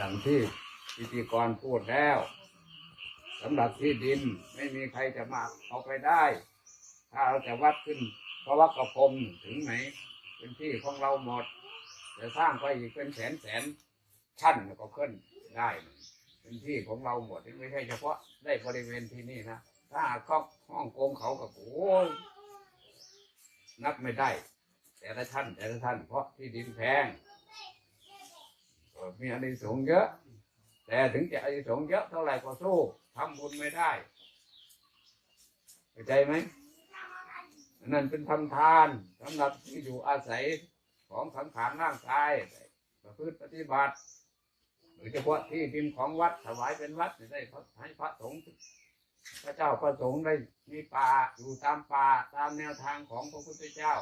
ดังที่พิธีกรพูดแล้วสำหรับที่ดินไม่มีใครจะมาเอาไปได้ ถ้าเราจะวัดขึ้นเพราะว่ากระพมถึงไหน เป็นที่ของเราหมด จะสร้างไปอีกเป็นแสนแสนชั้นก็ขึ้นได้ เป็นที่ของเราหมดไม่ใช่เฉพาะได้บริเวณที่นี่นะถ้าก็ห้องโกงเขาก็โอ้ยนับไม่ได้ แต่ละท่านแต่ละท่านเพราะที่ดินแพง มีอานิสงส์เยอะ แต่ถึงจะอานิสงส์เยอะเท่าไหร่ก็สู้ทำบุญไม่ได้เข้าใจไหมนั่นเป็นทำทานสำหรับที่อยู่อาศัยของสังขารร่างกายประพฤติปฏิบัติโดยเฉพาะที่ดินของวัดถวายเป็นวัดได้ให้พระสงฆ์พระเจ้าพระสงฆ์ได้มีป่าอยู่ตามป่าตามแนวทางของพระพุทธเจ้า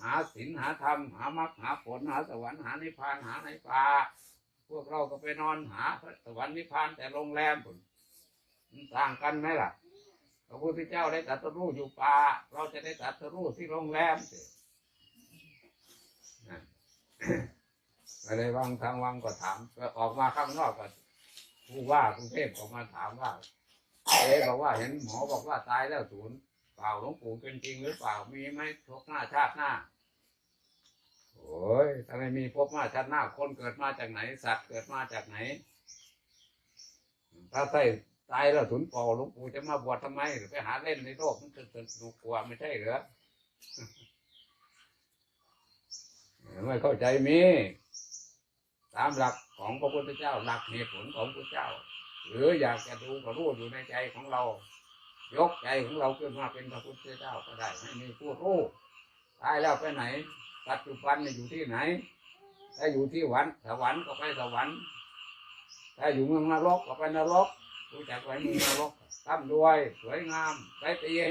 หาศีลหาธรรม หามรรคหาผลหาสวรรค์หานิพพานหาในป่า พวกเราก็ไปนอนหาพระสวรรค์นิพพานแต่โรงแรมผลมันต่างกันไหมล่ะพระพุทธเจ้าได้ตรัสรู้อยู่ป่า เราจะได้ตรัสรู้ที่โรงแรมสิอะไรวังทางวังก็ถามออกมาข้างนอกก็ผู้ว่ากรุงเทพออกมาถามว่าเอ๊บอกว่าเห็นหมอบอกว่าตายแล้วศูนย์เปล่าหลวงปู่เป็นจริงหรือเปล่ามีไหมชกหน้าชาติหน้า โอ้ยถ้าไม่มีพบมาชาติหน้าคนเกิดมาจากไหน สัตว์เกิดมาจากไหน ถ้าใส่ตายแล้วศูนเปล่าหลวงปู่จะมาบวชทำไมหรือไปหาเล่นในโลกมันจะสนุกกว่าไม่ใช่เหรอไม่เข้าใจมีตามหลักของพระพุทธเจ้า หลักเหตุผลของพระเจ้า หรืออยากจะดูก็รู้อยู่ในใจของเรา ยกใจของเราขึ้นมาเป็นพระพุทธเจ้าก็ได้ไม่มีผู้รู้ตายแล้วไปไหน ปัจจุบันเนี่ยอยู่ที่ไหน ถ้าอยู่ที่วันสวรรค์ก็ไปสวรรค์ ถ้าอยู่เมืองนรกก็ไปนรกรู้จักไว้เมืองนรกร่ำรวยสวยงามไปตีให้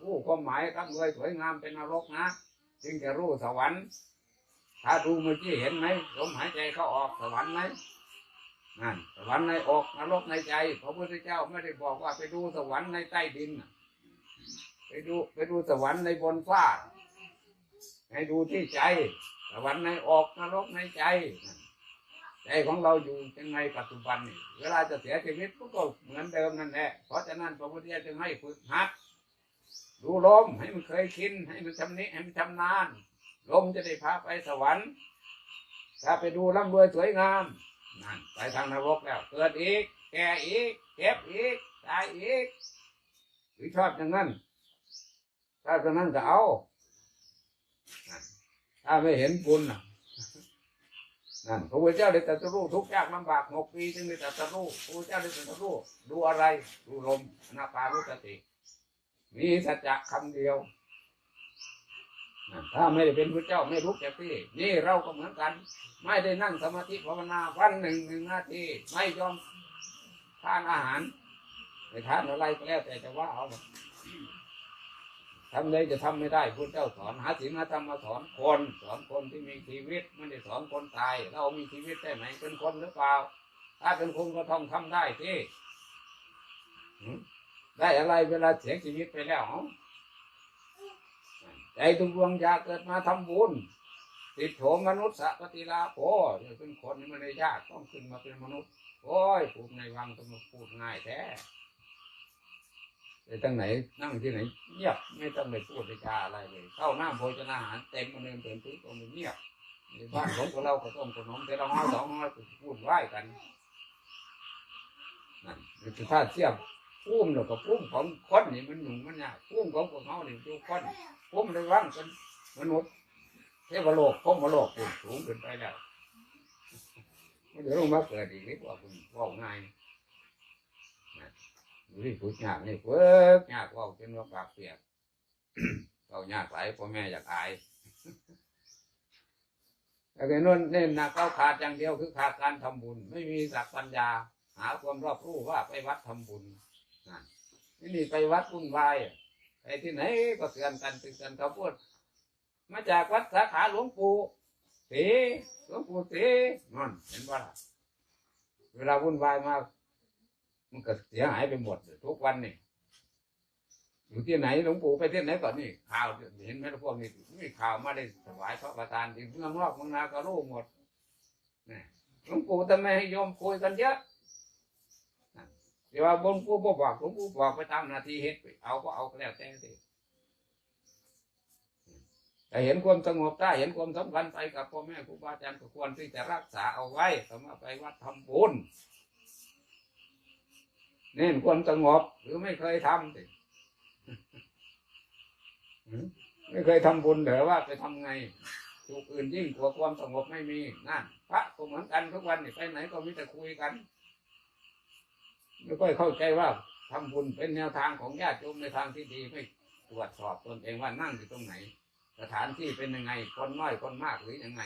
รู้ความหมายร่ำรวยสวยงามเป็นนรกนะ จึงจะรู้สวรรค์ ถ้าดูเมื่อกี้เห็นไหมลมหายใจเขาออกสวรรค์ไหมนั่นสวรรค์ในอกนรกในใจพระพุทธเจ้าไม่ได้บอกว่าไปดูสวรรค์ในใต้ดิน ไปดูไปดูสวรรค์ในบนฟ้า ให้ดูที่ใจสวรรค์ในอกนรกในใจ ใจของเราอยู่ยังไงปัจจุบันนี่เวลาจะเสียชีวิตก็เหมือนเดิมนั่นแหละเพราะฉะนั้นพระพุทธเจ้าจึงให้ฝึกหัดดูลมให้มันเคยชินให้มันชำนิให้มันชำนาญลมจะได้พาไปสวรรค์ ถ้าไปดูร่ำรวยสวยงามนั่นไปทางนรกแล้ว เกิดอีก แก่อีกเจ็บอีกตายอีกหรือชอบอย่างนั้นถ้าอย่างนั้นก็เอา ถ้าไม่เห็นบุญน่ะนั่นพระพุทธเจ้าได้ตรัสรู้ทุกยากลำบากหกปีจึงได้ตรัสรู้พระพุทธเจ้าได้ตรัสรู้ดูอะไรดูลมนาปานุสติมีสัจจะคำเดียวถ้าไม่ได้เป็นพระเจ้าไม่รู้จักที่ นี่เราก็เหมือนกัน ไม่ได้นั่งสมาธิภาวนาวันหนึ่งหนึ่งนาทีไม่ยอมทานอาหารไม่ทานอะไรก็แล้วแต่จะว่าเอา ทำเลยจะทำไม่ได้พระเจ้าสอนหาศีลหาธรรมมาสอนคนสอนคนที่มีชีวิตไม่ได้สอนคนตาย เรามีชีวิตได้ไหมเป็นคนหรือเปล่า ถ้าเป็นคนก็ต้องทำได้ที่ได้อะไรเวลาเสียชีวิตไปแล้วเหรอใจทุกดวงอยากเกิดมาทำบุญติดโถมมนุษย์สัปฏิลาโภเป็นคนนี่มันเลยยากต้องขึ้นมาเป็นมนุษย์ โอ้ยพูดในวังต้องมาพูดง่ายแท้ ไปตั้งไหนนั่งที่ไหนเงียบไม่ต้องไปพูดไปจาอะไรเลยเข้าหน้าโภชนาอาหารเต็มมาเนินเต็มที่ตรงนี้เงียบในบ้านของเราก็ต้มขนมแต่เราห้าสองห้าพูดไหว้กันนั่นคือถ้าเทียบพุ่มแล้วก็พุ่มของคนนี่มันหนุ่มมันยากพุ่มของพวกเขาเนี่ดูคนผมเลยว่างเป็นมนุษย์เทวโลกพมโลกคุณสูงขึ้นไปแล้วม่เดี๋ยวลงมาเกิดอีกนิดว่าคุณว่าง่ายนะ ดูที่ฝึกยากนี่ฝึกยากว่าจนว่าปากเปียกเรายากหลพ่อแม่อยากอายแต่เป็นนู่นเน้นนักเราขาดอย่างเดียวคือขาดการทำบุญ ไม่มีศักดิ์ปัญญา หาความรอบรู้ว่าไปวัดทำบุญนั่นนี่ไปวัดวุ่นวายไปที่ไหนก็เตือนกันเตือนกันเขาพูดมาจากวัดสาขาหลวงปู่เสีหลวงปู่เสีนั่นเห็นว่าเวลาวุ่นวายมา มันก็เสียหายไปหมดทุกวันนี่อยู่ที่ไหนหลวงปู่ไปที่ไหนก่อนนี่ข่าวเห็นไหมพวกนี้มีข่าวมาได้ถวายพระประธานที่เมืองนอกเมืองนาก็รู้หมดนี่หลวงปู่ทำไมให้โยมคุยกันเยอะเดี๋ยวว่าหลวงปู่บอกหลวงปู่บอกไปตามนาทีเหตุไปเอาก็เอาแล้วแต่สิแต่เห็นความสงบได้เห็นความสำคัญไปกับพ่อแม่ครูบาอาจารย์ก็ควรที่จะรักษาเอาไว้สำหรับไปวัดทำบุญ เน้นความสงบหรือไม่เคยทำสิไม่เคยทำบุญเหรอว่าไปทำไงถูกอื่นยิ่งกว่าความสงบไม่มีนั่นพระก็เหมือนกันทุกวันนี่ไปไหนก็มีแต่คุยกันไม่ค่อยเข้าใจว่าทำบุญเป็นแนวทางของญาติโยมในทางที่ดีไม่ตรวจสอบตนเองว่านั่งอยู่ตรงไหน สถานที่เป็นยังไง คนน้อยคนมากหรือยังไง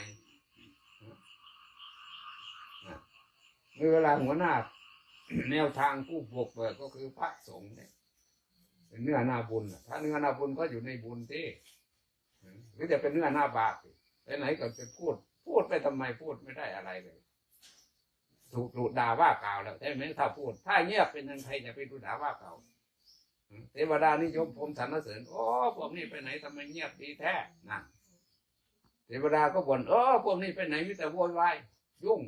เมื่อเวลาหัวหน้า แนวทางผู้บุกเบิกก็คือพระสงฆ์เนี่ยเป็นเนื้อหน้าบุญถ้าเนื้อหน้าบุญก็อยู่ในบุญที่หรือจะเป็นเนื้อหน้าบาปไปไหนก็จะพูด พูดไปทำไมพูดไม่ได้อะไรเลย ถูกถูด่าว่ากล่าวแล้วใช่ไหมถ้าพูด ถ้าเงียบเป็นยังใครจะไปดูด่าว่ากล่าวเทวดานิยมผมสรรเสริญโอ้พวกนี้ไปไหนทำไมเงียบดีแท้นั่นเทวดาก็บ่นเออพวกนี้ไปไหนมีแต่โวยวายยุ่ง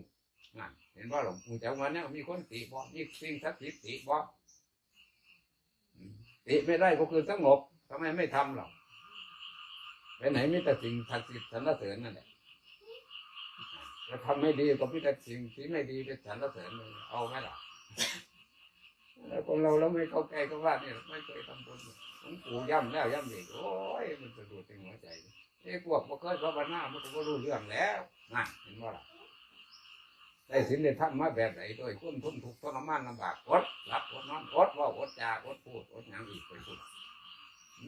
นั่น เห็นว่าหลวงปู่เจ้าวันนี้มีคนติบ่มีสิ่งศักดิ์สิทธิ์ติบอืมติไม่ได้ก็คือสงบทำไมไม่ทำหรอกไปไหนมีแต่สิ่งศักดิ์สิทธิ์สรรเสริญนั่นแหละจะทำไม่ดีก็มีแต่สิ่งที่ไม่ดีเป็นสรรเสริญเลยเอาไหมล่ะแล้วคนเราแล้วไม่เข้าใจก็ว่าเนี่ยไม่เคยทำบุญหลวงปู่ย่ำแล้วย่ำอีกโอ้ยมันสะดุดในหัวใจไอ้พวกบ่เคยภาวนามันก็รู้เรื่องแล้วนั่นเห็นว่าล่ะ ได้ศีลได้ธรรมมาแบบไหนโดยคุ้มทุนทุกทรมานลำบากอดรับอดนอนอดว่าอดจาอดพูดอดหยังอีกไปพูด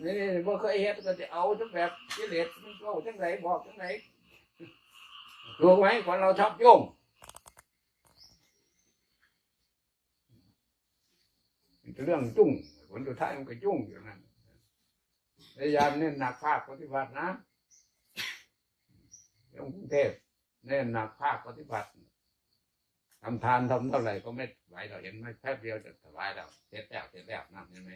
นี่บ่เคยเฮ็ดก็จะเอาจังแบบกิเลสมันเล่าจังไหนบอกจังไหนถูกไหมคนเราชอบยงมันเป็นเรื่องจุ้งผลสุดท้ายมันก็จุ้งอยู่นั่นพยายามเน้นหนักภาคปฏิบัตินะยงกรุงเทพเน้นหนักภาคปฏิบัติ ทำทานทำเท่าไหร่ก็ไม่ไหวเราเห็นไหมแป๊บเดียวจะสบายแล้วเสร็จแล้วเสร็จแล้วนั่นเห็นไหม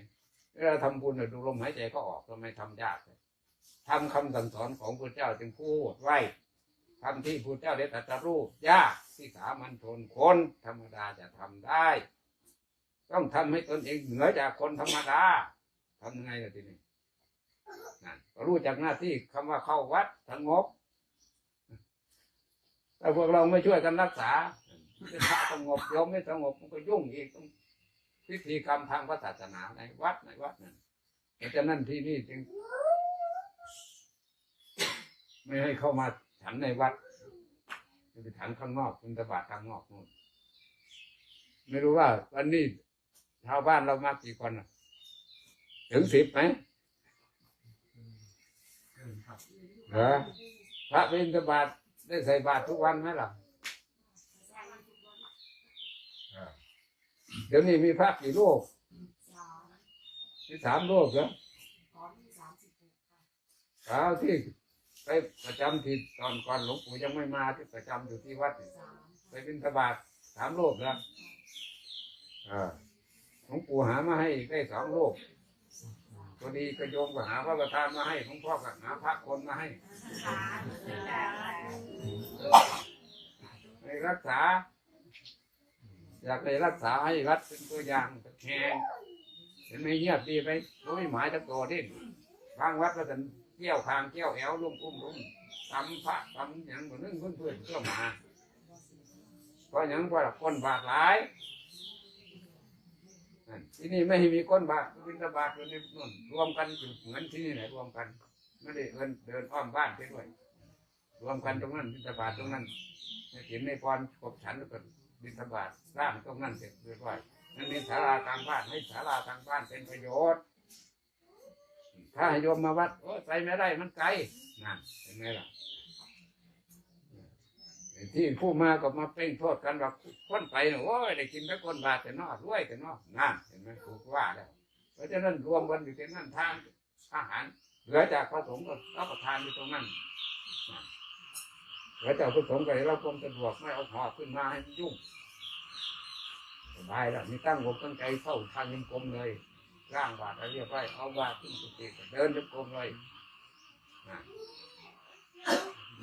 เวลาทำบุญน่ะดูลมหายใจก็ออกทำไมทำยากทำคำสั่งสอนของพระเจ้าจึงพูดไว้ทำที่พระเจ้าได้ตรัสรู้ยากที่สามัญชนคนธรรมดาจะทำได้ ต้องทำให้ตนเองเหนือจากคนธรรมดาทำยังไงล่ะทีนี้นั่นรู้จักหน้าที่คำว่าเข้าวัดสงบแต่พวกเราไม่ช่วยกันรักษา จะพระสงบโยมไม่สงบมันก็ยุ่งอีกต้องพิธีกรรมทางพระศาสนาในวัดในวัดนั่นเพราะฉะนั้นที่นี่จึง ไม่ให้เข้ามาฉันในวัดไปฉันข้างนอกคุณตบาทข้างนอกนู่นไม่รู้ว่าวันนี้ชาวบ้านเรามากี่คนน่ะถึงสิบไหมเหรอพระบิณฑบาตได้ใส่บาตรทุกวันไหมล่ะ เดี๋ยวนี้มีพระกี่รูปมีสามรูปเหรอคราวที่ไปประจำที่ตอนก่อนหลวงปู่ยังไม่มาที่ประจำอยู่ที่วัดนี่ไปบิณฑบาตสามรูปแล้วอ่าหลวงปู่หามาให้อีกได้สองรูปพอดีกระโยมก็หาพระประธานมาให้หลวงพ่อก็หาพระคนมาให้ให้รักษา อยากให้รักษาให้รัดเป็นตัวอย่างเป็นแขงเห็นไหมเงียบดีไปรู้ไม่หมายจะโตที่บางวัดก็จะเกี่ยวคางเกี่ยวแอวลุ่มอุ้มลุ่มทำพระทำอย่างเหมือนเพื่อนเพื่อนเพื่อมาเพราะอย่างว่าคนบาดหลายที่นี่ไม่มีก้นบาทบินบาทอยู่ในนู่นรวมกันอยู่เหมือนที่นี่แหละรวมกันไม่ได้เดินเดินอ้อมบ้านไปด้วยรวมกันตรงนั้นบินบาทตรงนั้นให้เห็นในพรกบฉันแล้วก็ บินบาทสร้างตรงนั้นเสร็จเรียบร้อยนั่นเป็นศาลากลางบ้านให้ศาลากลางบ้านเป็นประโยชน์ ถ้าให้โยมมาวัดโอ้ยไปไม่ได้มันไกลนั่นเห็นไหมล่ะที่ผู้มาก็มาเป้งโทษกันว่าคนไปเนี่ยโอ้ยได้กินแต่คนบาทแต่นอกรวยแต่นอกนั่นเห็นไหมถูกว่าแล้วเพราะฉะนั้นรวมกันอยู่ที่นั่นทานอาหารเหลือจากพระสงฆ์ก็รับประทานอยู่ตรงนั้น นั่นเหลือจากพระสงฆ์ก็ให้เราความสะดวกไม่เอาหอบขึ้นมาให้มันยุ่งสบายแล้วมีตั้งอกตั้งใจเข้าทางยังกลมเลยร่างบาทอะไรเรียบร้อยเอาบาทขึ้นสุดเดินยังกลมเลยนั่น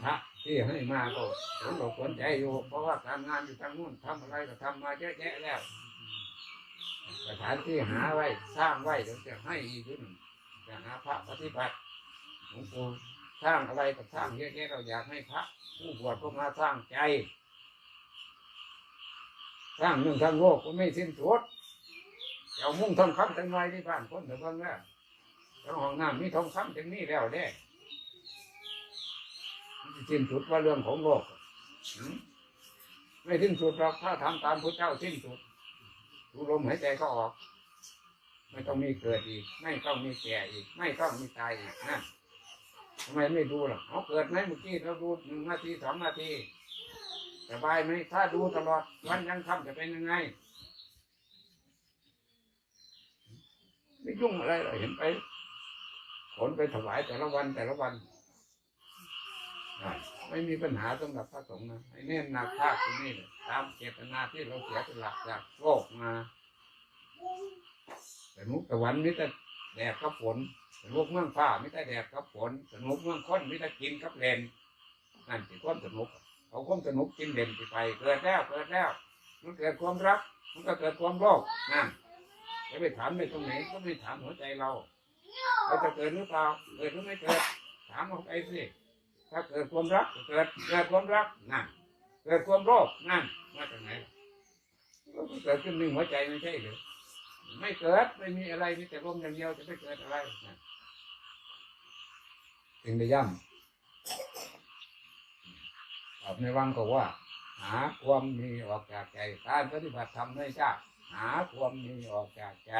พระที่ให้มาก็สนอกสนใจอยู่ เพราะว่าการงานอยู่ทางนู้นทำอะไรก็ทำมาเยอะแยะแล้วสถานที่หาไว้สร้างไว้เดี๋ยวจะให้อีกขึ้นจะหาพระปฏิบัติหลวงปู่ สร้างอะไรก็สร้างเยอะแยะเราอยากให้พระผู้บวชก็มาสร้างใจ สร้างหนึ่งทางโลกก็ไม่สิ้นสุดเจ้ามุ่งทองคำจังไรที่บ้านคนเดี๋ยวเบิ่งแล้วเจ้าห้องน้ำมีทองคำจังนี้แล้วเด้มันสิสิ้นสุดว่าเรื่องของโลกไม่สิ้นสุดหรอกถ้าทำตามพระเจ้าสิ้นสุดดูลมหายใจก็ออก ไม่ต้องมีเกิดอีก ไม่ต้องมีแก่อีก ไม่ต้องมีตายอีกนั่น ทำไมไม่ดูล่ะเอาเกิดไหมเมื่อกี้เราดูหนึ่งนาทีสองนาทีสบายไหมถ้าดูตลอดวันยังค่ำจะเป็นยังไง ไม่ยุ่งอะไรเลยเห็นไปขนไปถวายแต่ละวันแต่ละวันไม่มีปัญหาสำหรับพระสงฆ์นะไอ้เน้นหนักภาคที่นี่ตามเจตนาที่เราเสียสละจากโลกมาแต่นุกตะวันมิแต่ แดดกับฝนแต่นุกเมืองฟ้าไมิแต่แดดกับฝนแต่นุกเมืองค้นมิแต่กินกับเลนนั่นสิความสนุกเอาความสนุกกินเด่นไปเกิดแล้วเกิดแล้วมันเกิดความรัก มันก็เกิดความโลภนั่นจะไปถามในตรงไหนก็ไม่ถามหัวใจเราเราจะเกิดหรือเปล่าเกิดหรือไม่เกิดถามเขาไปสิถ้าเกิดความรักเกิดเกิดความรักนั่นเกิดความโลภนั่นมาจากไหนก็เกิดขึ้นในหัวใจไม่ใช่หรือ ไม่เกิดไม่มีอะไรมีแต่ลมอย่างเดียวจะไม่เกิดอะไรนะจึงได้ย่ำตอบในวังก็ว่า หาความมีออกจากใจการปฏิบัติธรรมไม่ใช่หาความมีออกจากใจ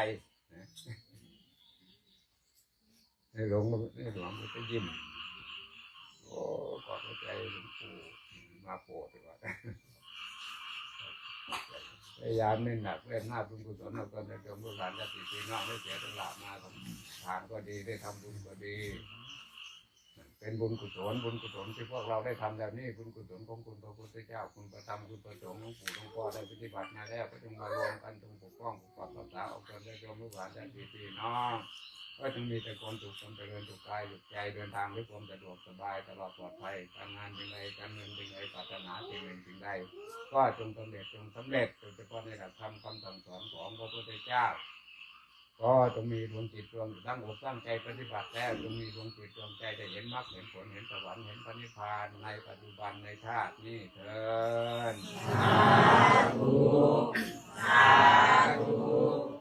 ในหลวงในหลวงก็ยิ้มโอ้กอดหัวใจหลวงปู่มาโปรดดีกว่า พยายามเน้นหนักเล่นหน้าบุญกุศลเอาตนในเดิมเมื่อวานจะติดตีนอกไม่เสียตลาดมาทำทานก็ดีได้ทำบุญก็ดี เป็นบุญกุศลบุญกุศลที่พวกเราได้ทำแล้วนี่บุญกุศลของคุณพระพุทธเจ้า คุณประธรรมคุณประสงค์หลวงปู่หลวงพ่อได้ปฏิบัติมาแล้วก็จงมารวมกันจงปกป้องปกปักรักษาเอาตนได้เดิมเมื่อวานจะติดปีน้อกก็จึงมีแต่ความสุขความเจริญสุขกายสุขใจเดินทางด้วยความสะดวกสบายตลอดปลอดภัยการงานเป็นไรการเงินเป็นไรปรารถนาสิ่งหนึ่งสิ่งใดก็จงสำเร็จจงสำเร็จโดยเฉพาะในหลักธรรมคำสั่งสอนของพระพุทธเจ้า ก็จงมีดวงจิตดวงตั้งอกตั้งใจปฏิบัติแล้วจงมีดวงจิตดวงใจจะเห็นมรรคเห็นผลเห็นสวรรค์เห็นพระนิพพานในปัจจุบันในชาตินี้เถิดสาธุสาธุ